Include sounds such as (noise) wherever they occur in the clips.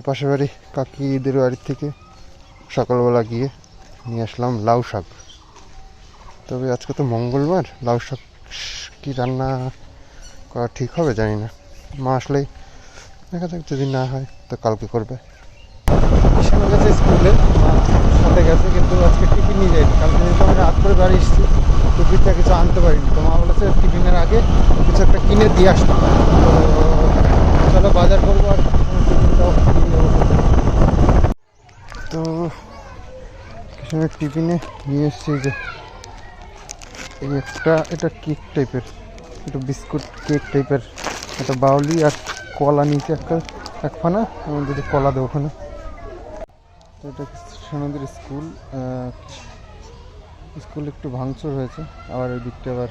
ওই পাশের বাড়ি, কাকিদের বাড়ির থেকে সকালবেলা গিয়ে নিয়ে আসলাম লাউ শাক। তবে আজকে তো মঙ্গলবার, লাউ শাক কি রান্না করা ঠিক হবে জানি না। মা আসলেই দেখা যাক যদি না হয় তো কালকে করবে। কিষানের কাছে স্কুলে, সাথে গেছে কিন্তু আজকে টিফিন নিয়ে যায়নি। কালকে যেহেতু আমরা রাত করে বাড়ি এসেছি, টিফিনটা কিছু আনতে পারিনি। তো মা বলেছে টিফিনের আগে কিছু একটা কিনে দিয়ে আসতে তো চলো বাজার করব আর টিফিনটাও তো কিষানের টিফিনে নিয়ে এসেছি যে এই একটা, এটা কেক টাইপের এটা বিস্কুট কেক টাইপের একটা বাউলি আর কলা নিচে একটা এক ফানা এবং যদি কলা দেবো ওখানে। তো এটা কৃষ্ণনদীর স্কুল স্কুল একটু ভাঙচুর হয়েছে, আবার ওই দিকটা আবার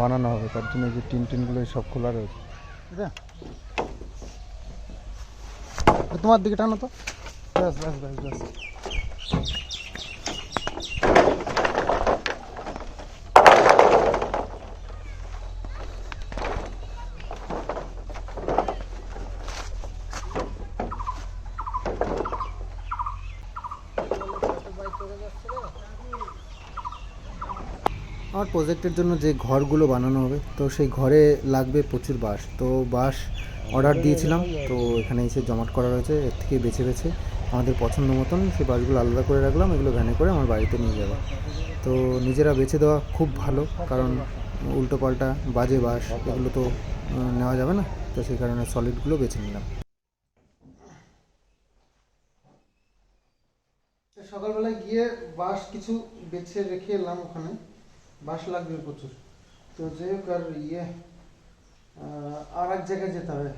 বানানো হবে, তার জন্য যে টিন টিনগুলো সব খোলা রয়েছে। এটা তোমার দিকে টানো তো। ব্যাস ব্যাস ব্যাস ব্যাস আমার প্রজেক্টের জন্য যে ঘরগুলো বানানো হবে, তো সেই ঘরে লাগবে প্রচুর বাঁশ। তো বাঁশ অর্ডার দিয়েছিলাম, তো এখানে এসে জমাট করা রয়েছে, এর থেকে বেছে বেছে আমাদের পছন্দ মতন সেই বাসগুলো আলাদা করে রাখলাম, এগুলো ভ্যানে করে আমার বাড়িতে নিয়ে যাব তো নিজেরা বেছে দেওয়া খুব ভালো, কারণ উল্টো পাল্টা বাজে বাস, এগুলো তো নেওয়া যাবে না। তো সেই কারণে সলিডগুলো বেছে নিলাম। সকালবেলায় গিয়ে বাস কিছু বেছে রেখে এলাম ওখানে। বাস লাগবে প্রচুর। তো যে আর ইয়ে আর এক জায়গায় যেতে হবে।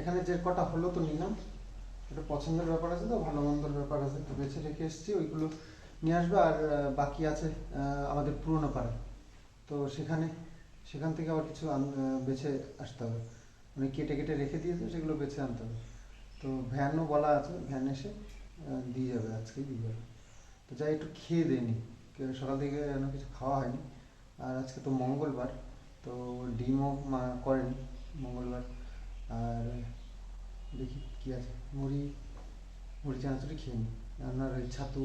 এখানে যে কটা হলো তো নিলাম। এটা পছন্দের ব্যাপার আছে তো ভালো মন্দর ব্যাপার আছে তো বেছে রেখে এসেছি, ওইগুলো নিয়ে আসবে, আর বাকি আছে আমাদের পুরনো পাড়ায় তো সেখানে, সেখান থেকে আবার কিছু বেছে আসতে হবে। মানে কেটে কেটে রেখে দিয়েছে, সেগুলো বেছে আনতে হবে। তো ভ্যানও বলা আছে, ভ্যান এসে দিয়ে যাবে আজকেই দিয়ে যাবে তো যাই, একটু খেয়ে দেয়নি সকাল থেকে যেন কিছু খাওয়া হয়নি। আর আজকে তো মঙ্গলবার, তো ডিমও মা করেনি মঙ্গলবার। আর, দেখি কি আছে। মুড়ি মুড়ি চানাচুরি খেয়ে নি আপনার ওই ছাতু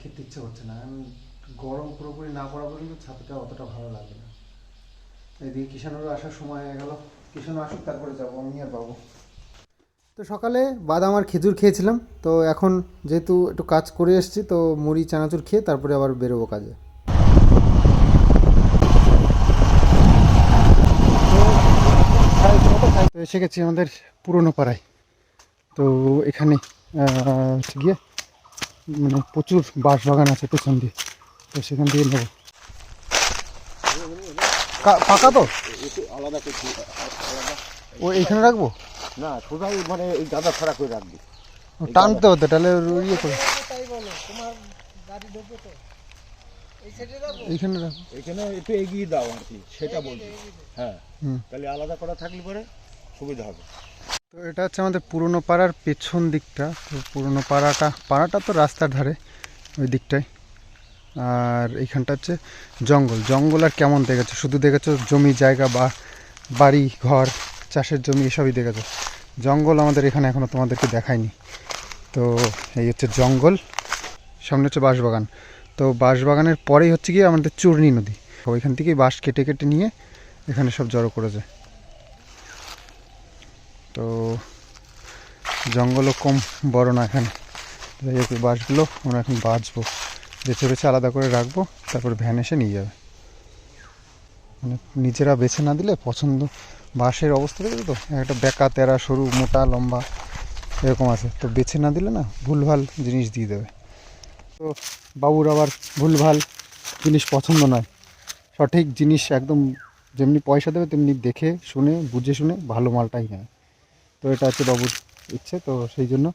খেতে ইচ্ছে করছে না। গরম পুরোপুরি না পড়া পর্যন্ত ছাতুটা অতটা ভালো লাগে না। এদিকে কিষানেরও আসার সময় হয়ে গেল। কিষানও আসুক, তারপরে যাব। আমি আর বাবু। তো সকালে বাদাম আর খেজুর খেয়েছিলাম। তো এখন যেহেতু একটু কাজ করে এসেছি, তো মুড়ি, চানাচুর খেয়ে তারপরে আবার বেরোবো কাজে। এসে গেছি আমাদের পুরনো পাড়ায়। তো এখানে হচ্ছে গিয়ে মানে প্রচুর বাঁশ বাগান আছে পেছন দিয়ে। তো সেখান থেকে নেব। পাকা তো? আলাদা ও এইখানে রাখব? না সোজাই মানে এই গাদা ছাড়া করে রাখবি। টানতে হতো তাহলে ইয়ে করে। এইখানে এখানে একটু এগিয়ে দাও আর কি সেটা বলছি। হ্যাঁ। তাহলে আলাদা করা থাকলে পরে সুবিধা হবে। তো এটা হচ্ছে আমাদের পুরনো পাড়ার পেছন দিকটা। তো পুরনো পাড়াটা পাড়াটা তো রাস্তার ধারে ওই দিকটায়। আর এইখানটা হচ্ছে জঙ্গল। জঙ্গল আর কেমন দেখেছ? শুধু দেখেছ জমি, জায়গা বা বাড়ি, ঘর, চাষের জমি, এসবই দেখেছ? জঙ্গল আমাদের এখানে এখনও তোমাদেরকে দেখায়নি। তো এই হচ্ছে জঙ্গল, সামনে হচ্ছে বাঁশবাগান। তো বাঁশবাগানের পরেই হচ্ছে গিয়ে আমাদের চূর্ণী নদী। ওইখান থেকেই বাঁশ কেটে কেটে নিয়ে এখানে সব জড়ো করেছে। তো জঙ্গলও কম বড় না এখানে। যাই এই বাঁশগুলো, আমরা এখন বাঁচবো। বেছে বেছে আলাদা করে রাখব, তারপর ভ্যান এসে নিয়ে যাবে। মানে নিজেরা বেছে না দিলে পছন্দ বাঁশের অবস্থা দেখেছ তো? একটা বেকা, তেরা, সরু, মোটা, লম্বা, এরকম আছে। তো বেছে না দিলে না ভুলভাল জিনিস দিয়ে দেবে। তো বাবুর আবার ভুলভাল জিনিস পছন্দ নয়। সঠিক জিনিস একদম যেমনি পয়সা দেবে, তেমনি দেখে শুনে, বুঝে শুনে ভালো মালটাই নেয়। তো এটা হচ্ছে বাবুর ইচ্ছে, তো সেই জন্য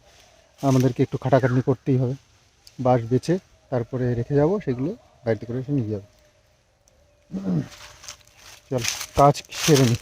আমাদেরকে একটু খাটাখাটনি করতেই হবে। বাঁশ বেছে তারপরে রেখে যাব, সেগুলো গাড়িতে করে এসে নিয়ে যাবে। চল, কাজ সেরে নি।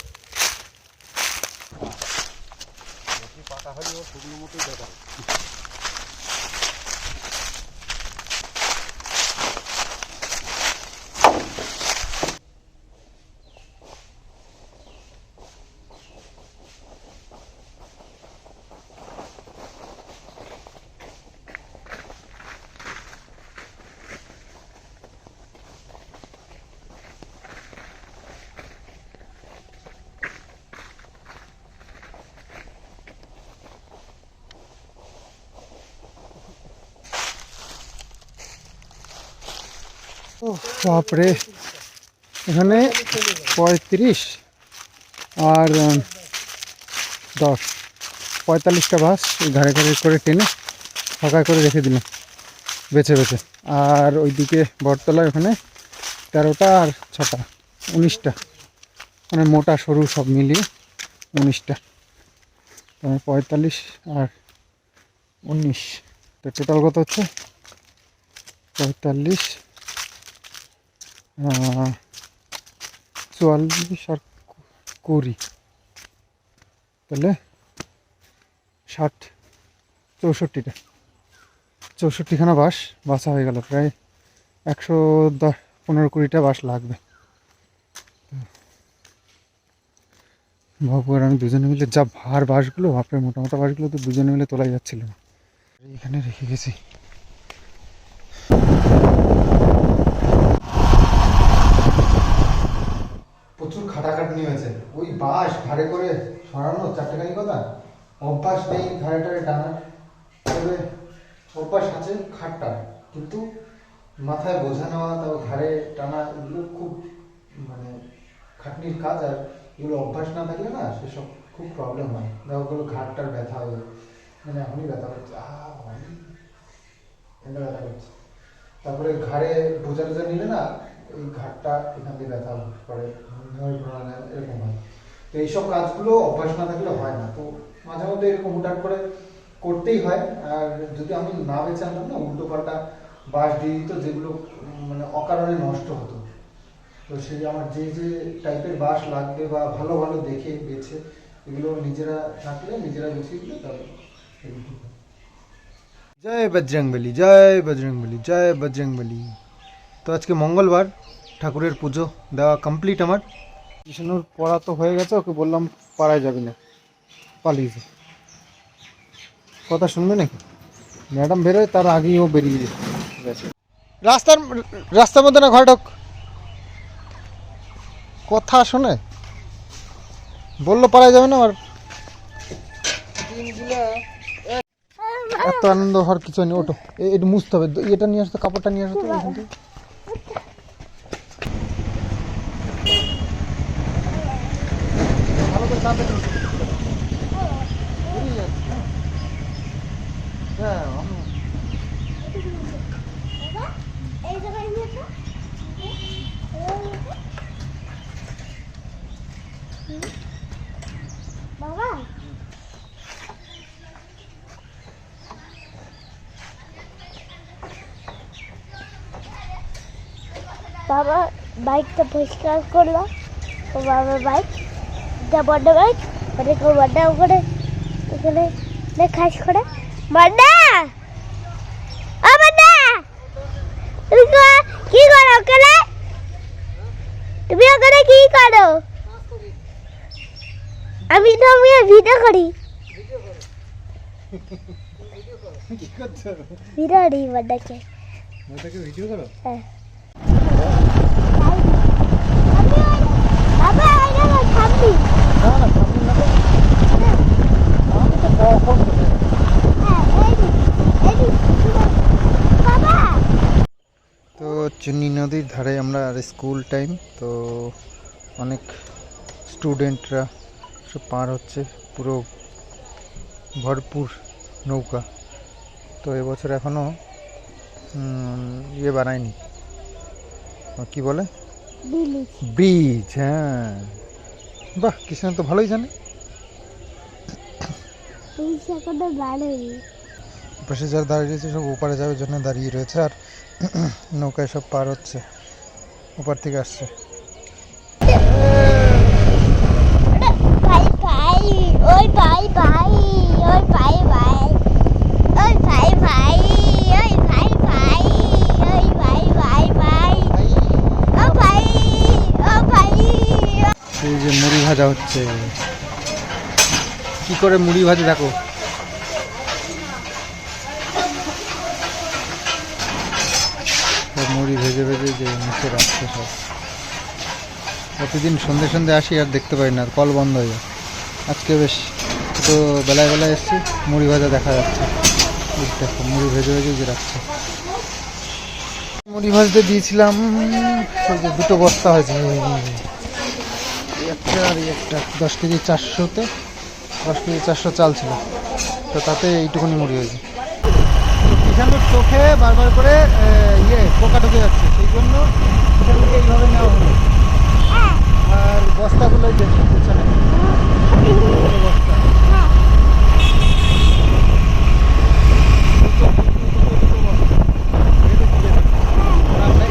বাপরে। এখানে পঁয়ত্রিশ আর দশ। পঁয়তাল্লিশটা বাস ঘাড়ে ঘাড়ে করে টেনে ফাঁকা করে রেখে দিলাম। বেছে বেছে। আর ওইদিকে বটতলা ওখানে তেরোটা আর ছটা, উনিশটা। মানে মোটা, সরু সব মিলিয়ে উনিশটা। পঁয়তাল্লিশ আর উনিশ। তো টোটাল কত হচ্ছে? পঁয়তাল্লিশ চুয়াল্লিশ আর কুড়ি। তাহলে ষাট, চৌষট্টিটা। চৌষট্টিখানা বাস বাসা হয়ে গেল। প্রায় একশো দশ, পনেরো কুড়িটা বাস লাগবে। বাবু আর আমি দুজনে মিলে যা ভার বাসগুলো বাপরে মোটা মোটা বাসগুলো তো দুজনে মিলে তোলাই যাচ্ছিল না। এখানে রেখে গেছি প্রচুর খাটাখাটনি হয়েছে। ওই বাঁশ ঘাড়ে করে সরানো, চারটেখানি কথা? অভ্যাস নেই ঘাড়ে টাড়ে টানার তবে অভ্যাস আছে খাটটা। কিন্তু মাথায় বোঝা নেওয়া তারপর ঘাড়ে টানা, এগুলো খুব মানে খাটনির কাজ। আর এগুলো অভ্যাস না থাকলে না, সেসব খুব প্রবলেম হয়। দেখো ওগুলো ঘাটটার ব্যথা হয়ে মানে এখনই ব্যথা করছে। আহ এটা ব্যথা করছে। তারপরে ঘাড়ে বোঝা টোঝা নিলে না, ওই ঘাটটা এখান দিয়ে ব্যথা করে ঘোরানো এরকম হয়। তো এইসব কাজগুলো অভ্যাস না থাকলে হয় না। তো মাঝে মধ্যে এরকম হুটহাট করে করতেই হয়। আর যদি আমি না বেঁচে আনতাম না, উল্টো পাল্টা বাস দিয়ে দিত, যেগুলো মানে অকারণে নষ্ট হতো। তো সেই আমার যে যে টাইপের বাস লাগবে বা ভালো ভালো দেখে বেছে, এগুলো নিজেরা থাকলে নিজেরা গুছিয়ে দিলে তবে। জয় বজরংবলী জয় বজরংবলী জয় বজরংবলী। তো আজকে মঙ্গলবার ঠাকুরের পুজো দেওয়া কমপ্লিট আমার। বিষ্ণুর পড়া তো হয়ে গেছে ওকে বললাম পাড়ায় যাবি না। পালিয়েছে কথা শুনবে নাকি? ম্যাডাম বেরোয় তার আগেই ও বেরিয়ে গেছে। রাস্তার রাস্তার মধ্যে না ঘরে ঢোক কথা শোনে। বলল পাড়ায় যাবে না আর। এত আনন্দ হওয়ার কিছু নেই ওটো এ- একটু মুছতে হবে। এটা নিয়ে আসতো কাপড়টা নিয়ে আসতো এখান থেকে। ভালো করে চাপে ধরো। বেরিয়ে যাচ্ছে। হ্যাঁ বাবা বাইকটা পরিষ্কার করল। ও বাবার বাইক। এটা বড় বাইক ওটাকে বড় করে এখানে খাস করে। বড়া ও বড়া তুমি কি করো ওখানে? তুমি ওখানে কি করো? আমি তো আমি ভিডিও করি। ভিডিও করি বড়াকে ভিডিও করো? হ্যাঁ বাবা এটা থামবি না না সামনে না তো। আমি তো কখন চলে যাব। হ্যাঁ এই এই বাবা তো চুন্নি নদীর ধারে আমরা আর স্কুল টাইম তো অনেক স্টুডেন্টরা সব পার হচ্ছে পুরো ভরপুর নৌকা। তো এবছর এখনও ইয়ে বানায়নি। কি বলে? ব্রিজ। হ্যাঁ। বাহ কৃষ্ণ তো ভালোই জানে। পাশে যারা দাঁড়িয়ে রয়েছে সব ওপারে যাওয়ার জন্য দাঁড়িয়ে রয়েছে। আর (clears throat) নৌকায় সব পার হচ্ছে। উপর থেকে আসছে। যে মুড়ি ভাজা হচ্ছে। কি করে মুড়ি ভাজা দেখো? মুড়ি ভেজে ভেজে যে মুখে রাখছে সব প্রতিদিন সন্ধে সন্ধে আসি আর দেখতে পাই না কল বন্ধ হয়ে যায়। আজকে বেশ তো বেলায় বেলায় এসছি, মুড়ি ভাজা দেখা যাচ্ছে। দেখো, মুড়ি ভেজে ভেজে যে রাখছে। মুড়ি ভাজতে দিয়েছিলাম দুটো বস্তা হয়েছে। একটা আর একটা, দশ কেজি চারশোতে, দশ কেজি চারশো চাল ছিল। তো তাতে এইটুকুনি মুড়ি হয়েছে। কিষানোর চোখে বারবার করে ইয়ে পোকা ঢুকে যাচ্ছে। সেই জন্য কিষানকে এইভাবে নেওয়া হলো। আর বস্তাগুলো যে, পিছনে। বস্তা।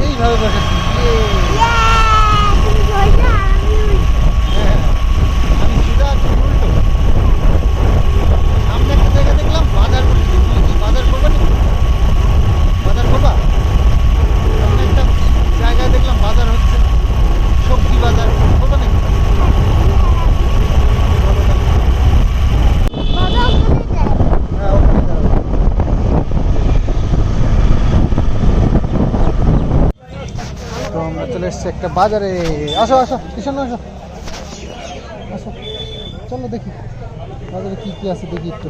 এইভাবে বসেছি ইয়ে। হ্যাঁ, আমি সোজা আর তুমি উল্টো। সামনে একটা জায়গা দেখলাম বাজার করছি তুমি কি বাজার করবে নাকি বাজার করবা সামনে একটা জায়গায় দেখলাম বাজার হচ্ছে। সবজি বাজার ওখানে চলে এসছি একটা বাজারে। আসো আসো কিষণ আসো। আসো। চলো দেখি, বাজারে কি কি আছে দেখি একটু।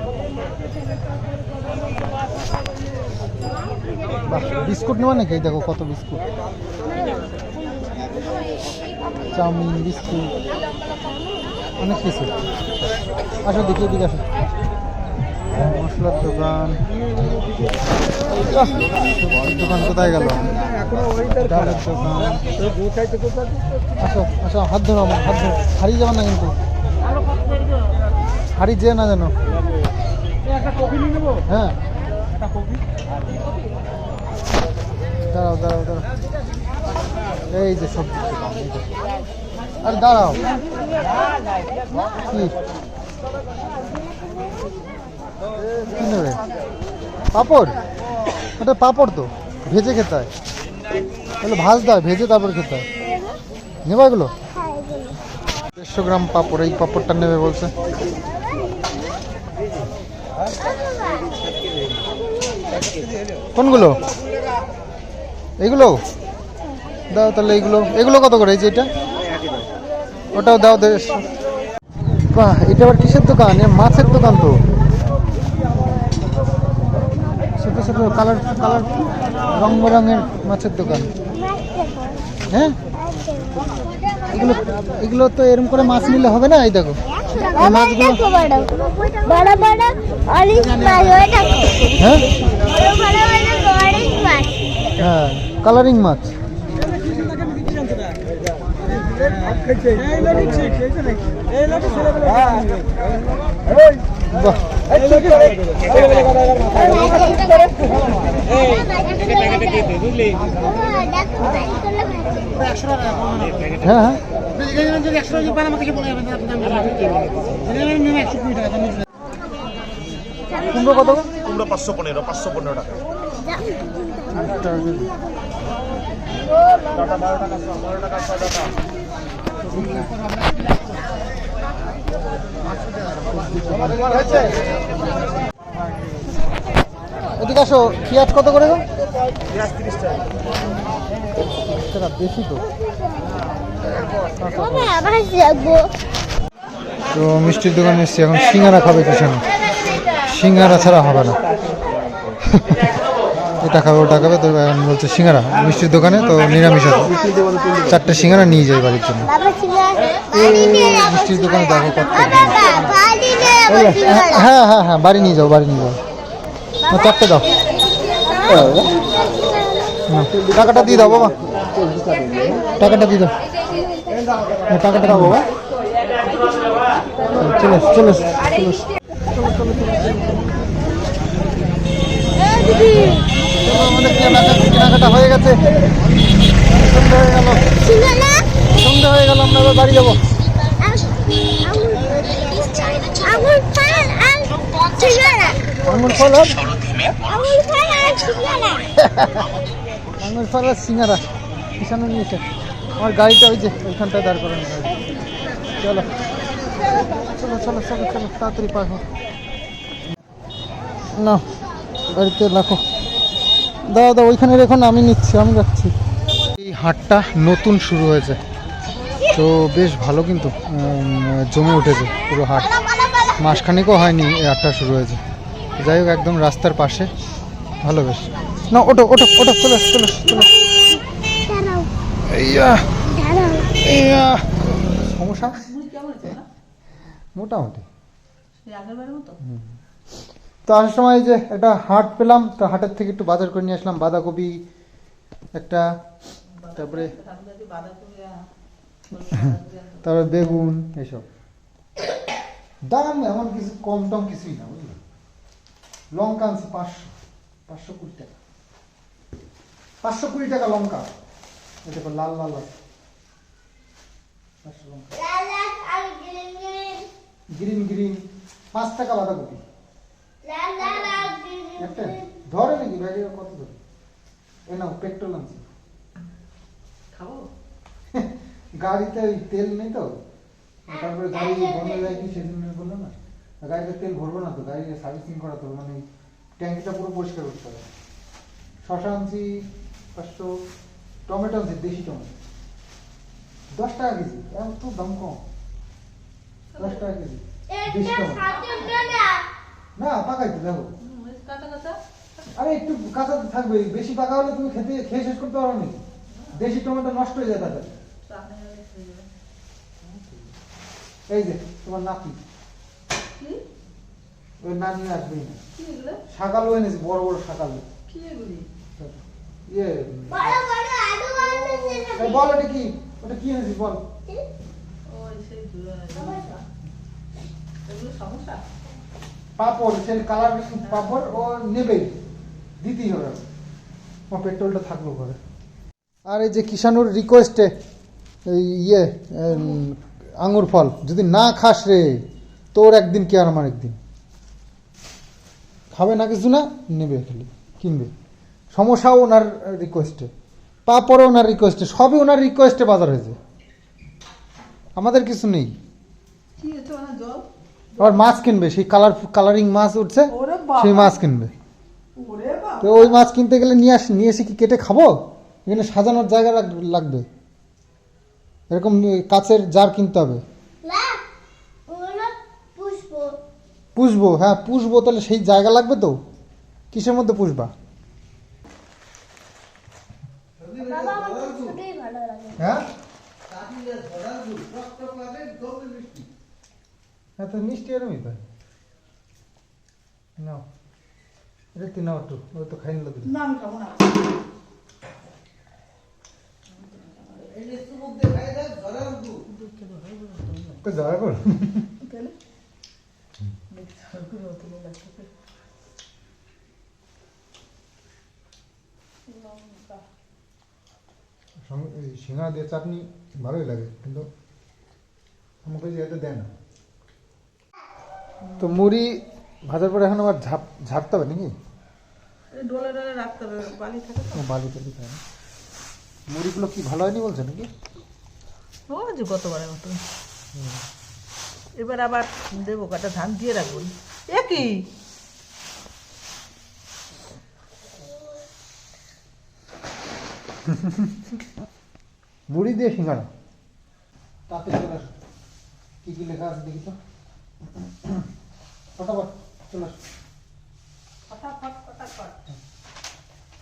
বিস্কুট নেওয়া নাকি? দেখো কত বিস্কুট। চাউমিন, বিস্কুট, অনেক কিছু। আসো দেখি, এদিকে আসো। মশলার দোকান। দোকান কোথায় গেল? ডালের দোকান। আসো আসো, হাত ধরো আমার, হাত ধরো। হারিয়ে যাবে না কিন্তু। হারিয়ে যেয়ে না যেন। হ্যাঁ। দাঁড়াও দাঁড়াও দাঁড়াও। এই যে সবজি। আরে দাঁড়াও। কি? নেবে? পাপড়? ওটা পাপড় তো। ভেজে খেতে হয়। তাহলে ভাজতে হয় ভেজে তারপর খেতে হয়। নেব এগুলো? দেড়শো গ্রাম পাপড়, এই পাপড়টা নেবে বলছে। কোনগুলো? এগুলো? দাও তাহলে এইগুলো এগুলো কত করে এই এটা? ওটাও দাও দেড়শো বাহ, এটা আবার কিসের দোকান? মাছের দোকান তো। ছোট ছোট কালার কালার রং বেরঙের মাছের দোকান। হ্যাঁ? এগুলো এগুলো তো এরকম করে মাছ নিলে হবে না? এই দেখো। মাছগুলো মাছ হ্যাঁ? হ্যাঁ কালারিং মাছ। হ্যাঁ কুমড়ো কত? কুমড়ো পাঁচশো পনেরো পাঁচশো পনেরো টাকা। এদিকে আসো পেঁয়াজ কত করে গো? টাকা বেশি তো তো মিষ্টির দোকানে এসেছি এখন সিঙ্গারা খাবে কিষানো সিঙ্গারা ছাড়া হবে না। এটা খাবে ওটা খাবে তো বলছে সিঙ্গারা মিষ্টির দোকানে তো নিরামিষ আছে। চারটে সিঙ্গারা নিয়ে যাই বাড়ির জন্য। মিষ্টির দোকানে দেখো কত হ্যাঁ হ্যাঁ হ্যাঁ বাড়ি নিয়ে যাও বাড়ি নিয়ে যাও। চারটে দাও। টাকাটা দিয়ে দাও বাবা। টাকাটা দিয়ে দাও। টাকাটা দাও। বাবা চলে চলে চলো, আমাদের কেনাকাটা হয়ে গেছে সন্ধ্যে হয়ে গেল। সন্ধ্যে হয়ে গেল আমরা বাড়ি যাব। আঙুর ফল আর? আঙুর ফল আর সিঙ্গারা আর নিয়েছে। আমার গাড়িটা ওই যে ওইখানটায় দাঁড় করানো চলো। চলো চলো চলো চলো তাড়াতাড়ি পার না বাড়িতে রাখো দাদা দাদা ওইখানে রেখো না আমি নিচ্ছি আমি রাখছি। এই হাটটা নতুন শুরু হয়েছে। তো বেশ ভালো কিন্তু জমে উঠেছে পুরো হাট। মাসখানেকও হয়নি এই হাটটা শুরু হয়েছে। যাই হোক একদম রাস্তার পাশে। ভালো বেশ। না ওটো ওটো ওটো চলে চলে চলে সমস্যা? মোটামুটি। তো আসার সময় যে একটা হাট পেলাম তো হাটের থেকে একটু বাজার করে নিয়ে আসলাম বাঁধাকপি একটা তারপরে তারপরে বেগুন এসব দাম এমন কিছু কম টম কিছুই না বুঝলি? লঙ্কা আনছি পাঁচশো পাঁচশো কুড়ি টাকা। পাঁচশো কুড়ি টাকা লঙ্কা। দেখো লাল লাল আছে পাঁচশো লঙ্কা। Green green. পাঁচ টাকা বাঁধাকপি। একটা ধরে নাকি ব্যাগে কত ধরে? এ নাও পেট্রোল আনছি। গাড়িতে ওই তেল নেই তো তারপরে গাড়ি বন্ধ যায় কি সেদিন বলল না? গাড়িতে তেল ভরবো না তো গাড়ি সার্ভিসিং করা তো মানে ট্যাঙ্কিটা পুরো পরিষ্কার করতে হবে। শশা আনছি পাঁচশো টমেটো আনছি দেশি টমেটো। দশ টাকা কেজি এত দাম কম। দশ টাকা কেজি দেশি টমেটো। না না পাকাই তো দেখো আরে একটু কাঁচা তো থাকবে বেশি পাকা হলে তুমি খেতে খেয়ে শেষ করতে পারো নাকি দেশি টমেটো নষ্ট হয়ে যায় তাদের এই যে তোমার নাতি। ওই নানি আসবেই না। শাকালও এনেছি বড় বড় শাকাল। ইয়ে বড় বড় আলু বল ওটা কি? ওটা কি এনেছিস বল? পাপড় সে কালার পাপড় ও নেবেই, দিতেই হবে। পেট্রোলটা থাকল ঘরে। আর এই যে কিষানুর রিকোয়েস্টে ইয়ে আঙুর ফল, যদি না খাস রে, তোর একদিন কে আর আমার একদিন? খাবে না কিছু না, নেবে খালি, কিনবে। সমস্যাও ওনার রিকোয়েস্টে পাপড়ও ওনার রিকোয়েস্টে সবই ওনার রিকোয়েস্টে বাজার হয়েছে। আমাদের কিছু নেই। আবার মাছ কিনবে সেই কালার কালারিং মাছ উঠছে সেই মাছ কিনবে। তো ওই মাছ কিনতে গেলে নিয়ে আস নিয়ে এসে কি কেটে খাব? এখানে সাজানোর জায়গা লাগ- লাগবে। এরকম কাচের জার কিনতে হবে। পুষবো। হ্যাঁ পুষবো তাহলে সেই জায়গা লাগবে তো? কিসের মধ্যে পুষবা? হ্যাঁ? হ্যাঁ তো মিষ্টি এরমই তো নাও। এটা তুই নাও একটু ওই তো খাই নিল না আমি খাব না। কর সঙ্গে এই দিয়ে চাটনি ভালোই লাগে কিন্তু আমাকে যে এতে দেয় না। তো মুড়ি ভাজার পরে এখন আবার ঝাপ ঝাড়তে হবে নাকি? ডোলে ডোলে রাখতে হবে বালি থাকে তো। বালি টালি মুড়িগুলো কি ভালো হয়নি বলছে নাকি? ও যে গতবারের মতো এবার আবার দেবো কাটা ধান দিয়ে রাখব। এ কি? মুড়ি দিয়ে সিঙ্গাড়া। তাতে কি কি লেখা আছে দেখি তো। ফটাফট চলে আসো ফটাফট ফটাফট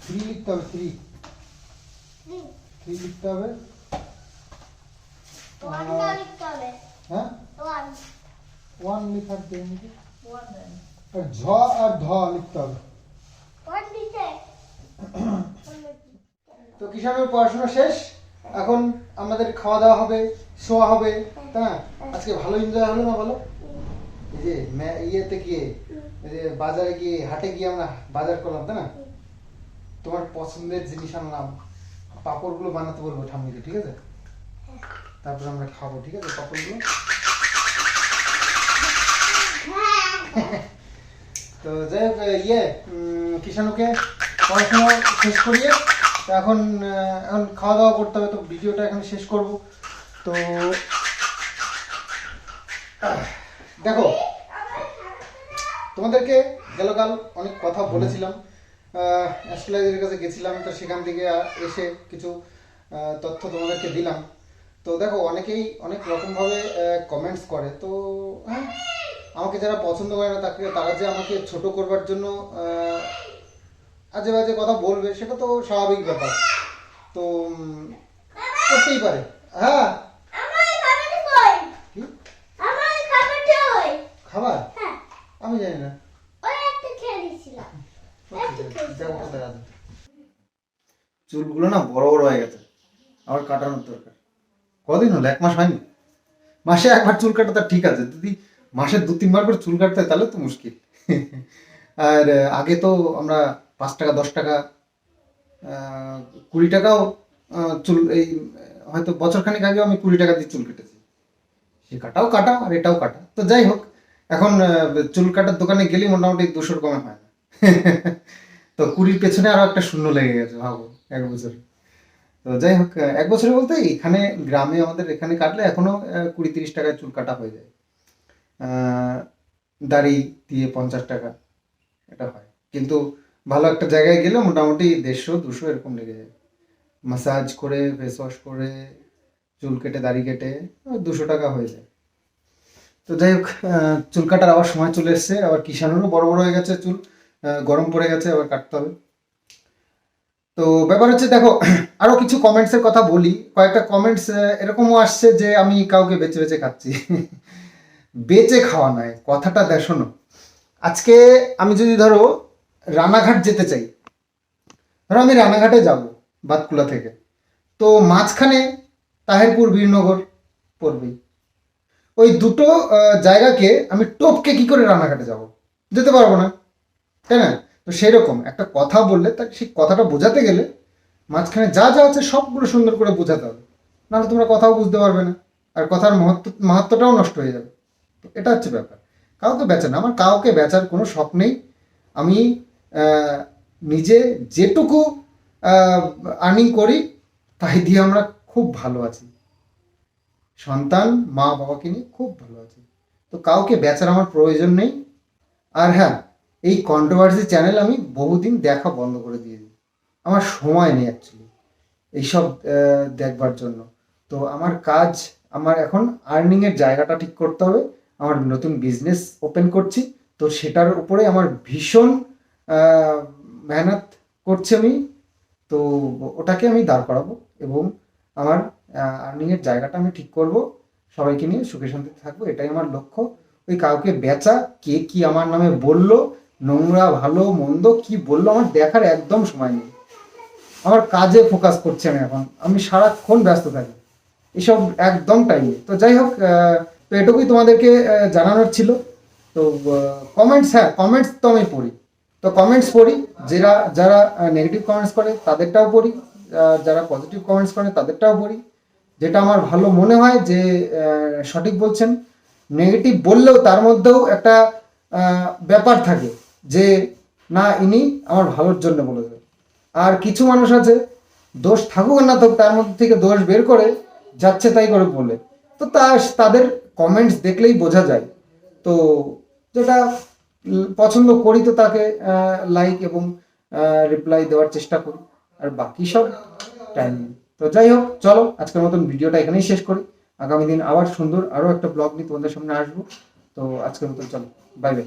থ্রি লিখতে হবে থ্রি থ্রি লিখতে হবে। ওয়ান না লিখতে হবে। হ্যাঁ? ওয়ান ওয়ান লেখার দিয়ে নাকি ওয়ান দেন আর ঝ আর ধ লিখতে হবে। তো কিষানের পড়াশোনা শেষ? এখন আমাদের খাওয়া দাওয়া হবে শোয়া হবে হ্যাঁ। আজকে ভালো এনজয় হলো না বলো এই যে ইয়েতে গিয়ে বাজারে গিয়ে হাটে গিয়ে আমরা বাজার করলাম তাই না? তোমার পছন্দের জিনিস আনলাম পাপড়গুলো বানাতে বলব ঠাম্মিকে ঠিক আছে? তারপর আমরা খাব ঠিক আছে পাপড়গুলো? তো যাই হোক ইয়ে উম, কিষাণুকে পড়াশোনা শেষ করিয়ে তো এখন এখন খাওয়া দাওয়া করতে হবে তো ভিডিওটা এখন শেষ করব। তো দেখো তোমাদেরকে গেলকাল অনেক কথা বলেছিলাম। অ্যাস্ট্রোলজারের কাছে গেছিলাম তো সেখান থেকে এসে কিছু তথ্য তোমাদেরকে দিলাম। তো দেখো অনেকেই অনেক রকমভাবে কমেন্টস করে। তো হ্যাঁ আমাকে যারা পছন্দ করে না তাকে তারা যে আমাকে ছোট করবার জন্য আজে বাজে কথা বলবে সেটা তো স্বাভাবিক ব্যাপার। তো করতেই পারে। হ্যাঁ। খাবার? আমি জানি না। চুলগুলো না বড় বড় হয়ে গেছে। আবার কাটানোর দরকার। কদিন হলো? এক মাস হয়নি? মাসে একবার চুল কাটা ঠিক আছে। যদি মাসে দু তিনবার করে চুল কাটতে হয় তাহলে তো মুশকিল। আর আগে তো আমরা পাঁচ টাকা দশ টাকা আহ, কুড়ি টাকাও চুল এই হয়তো বছরখানেক আগেও আমি কুড়ি টাকা দিয়ে চুল কেটেছি। সে কাটাও কাটা আর এটাও কাটা। তো যাই হোক এখন চুল কাটার দোকানে গেলে মোটামুটি দুশোর কমে হয় না। (laughs) তো কুড়ির পেছনে আরও একটা শূন্য লেগে গেছে, ভাবো, এক বছর। তো যাই হোক এক বছরে বলতে এখানে গ্রামে আমাদের এখানে কাটলে এখনও কুড়ি তিরিশ টাকায় চুল কাটা হয়ে যায়। দাড়ি দিয়ে পঞ্চাশ টাকা এটা হয়। কিন্তু ভালো একটা জায়গায় গেলে মোটামুটি দেড়শো, দুশো এরকম লেগে যায়। মাসাজ করে ফেস ওয়াশ করে, চুল কেটে, দাড়ি কেটে, দুশো টাকা হয়ে যায়। তো যাই হোক চুল কাটার আবার সময় চলে এসছে, আবার কিষানেরও বড় বড় হয়ে গেছে চুল গরম পড়ে গেছে, আবার কাটতে হবে। তো ব্যাপার হচ্ছে দেখো (clears throat) আরও কিছু কমেন্টসের কথা বলি। কয়েকটা কমেন্টস এরকমও আসছে যে আমি কাউকে বেছে বেছে খাচ্ছি। (laughs) বেচে খাওয়া নয়, কথাটা দেখ আজকে আমি যদি ধরো, রানাঘাট যেতে চাই, ধরো আমি রানাঘাটে যাব, বাতকুলা থেকে। তো মাঝখানে তাহেরপুর, বীরনগর পড়বেই। ওই দুটো জায়গাকে আমি টপকে কি করে রানাঘাটে যাব? যেতে পারব না। তাই না? তো সেই রকম একটা কথা বললে তাকে সেই কথাটা বোঝাতে গেলে মাঝখানে যা যা আছে সবগুলো সুন্দর করে বোঝাতে হবে। নাহলে তোমরা কথাও বুঝতে পারবে না, আর কথার মহত্ব, মাহাত্মটাও নষ্ট হয়ে যাবে। তো এটা হচ্ছে ব্যাপার। কাউকে বেচা না, আমার কাউকে বেচার কোনো শখ নেই। আমি নিজে যেটুকু আর্নিং করি, তাই দিয়ে আমরা খুব ভালো আছি। সন্তান, মা বাবাকে নিয়ে খুব ভালো আছি। তো কাউকে বেচার আমার প্রয়োজন নেই। আর হ্যাঁ এই কন্ট্রোভার্সি চ্যানেল আমি বহুদিন দেখা বন্ধ করে দিয়েছি। আমার সময় নেই অ্যাকচুয়ালি এইসব দেখবার জন্য। তো আমার কাজ, আমার এখন আর্নিংয়ের জায়গাটা ঠিক করতে হবে। আমার নতুন বিজনেস ওপেন করছি। তো সেটার উপরে আমার ভীষণ মেহনত করছি আমি। তো ওটাকে আমি দাঁড় করাবো এবং আমার আর্নিংয়ের জায়গাটা আমি ঠিক করব, সবাইকে নিয়ে সুখে শান্তিতে থাকব, এটাই আমার লক্ষ্য। ওই কাউকে বেচা, কে কি আমার নামে বলল, নোংরা, ভালো, মন্দ, কি বলল, আমার দেখার একদম সময় নেই। আমার কাজে ফোকাস করছি আমি এখন, আমি সারাক্ষণ ব্যস্ত থাকি। এসব একদম টাইম তো যাই হোক তো এটুকুই তোমাদেরকে জানানোর ছিল। তো কমেন্টস হ্যাঁ কমেন্টস তো আমি পড়ি। তো কমেন্টস পড়ি, যারা যারা নেগেটিভ কমেন্টস করে, তাদেরটাও পড়ি। যারা পজিটিভ কমেন্টস করে, তাদেরটাও পড়ি। যেটা আমার ভালো মনে হয় যে সঠিক বলছেন নেগেটিভ বললেও তার মধ্যেও একটা ব্যাপার থাকে যে, না, ইনি আমার ভালোর জন্য বলেছে আর কিছু মানুষ আছে, দোষ থাকুক না থাকুক, তার মধ্যে থেকে দোষ বের করে যাচ্ছে তাই করে বলে। তো তা তাদের কমেন্টস দেখলেই বোঝা যায়। তো যেটা পছন্দ করি তো তাকে লাইক এবং রিপ্লাই দেওয়ার চেষ্টা করি। আর বাকি সব টাইম তো যাই হোক চলো, আজকের মতন ভিডিওটা এখানেই শেষ করি। আগামী দিন আবার সুন্দর আরও একটা ব্লগ নিয়ে তোমাদের সামনে আসব। তো আজকের মতন চলো বাই বাই